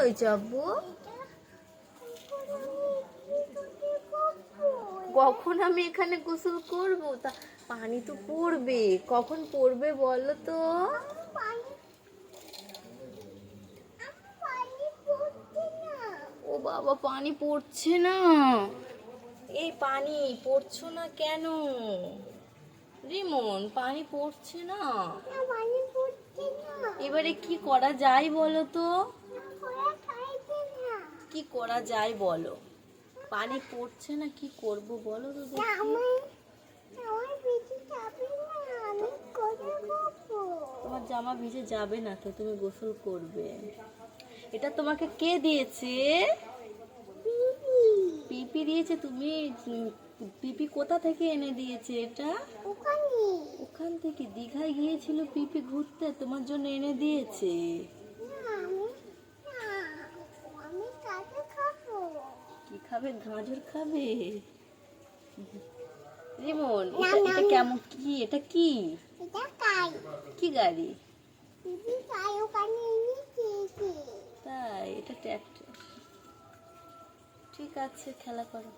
হয়েছে আব্বু? কখন আমি এখানে গোসল করব? তা পানি তো পড়বে। কখন পড়বে বলো তো? ও বাবা পানি পড়ছে না। এই পানি পড়ছো না কেন? রিমন পানি পড়ছে না। এবারে কি করা যায় বলো তো? কি করা যায় বলো? পানি পড়ছে না, কি করব বলো তো। তোমার জামা ভিজে যাবে না তো, তুমি গোসল করবে। এটা তোমাকে কে দিয়েছে? পিপি দিয়েছে তুমি? পিপি কোথা থেকে এনে দিয়েছে এটা? ওখান থেকে। দীঘায় গিয়েছিল পিপি ঘুরতে, তোমার জন্য এনে দিয়েছে। কি খাবে গাজর খাবে? রিমন এটা এটা কেমন? কি? এটা কি? কি গাড়ি? তাই এটা ট্র্যাক্টর ঠিক আছে খেলা করো।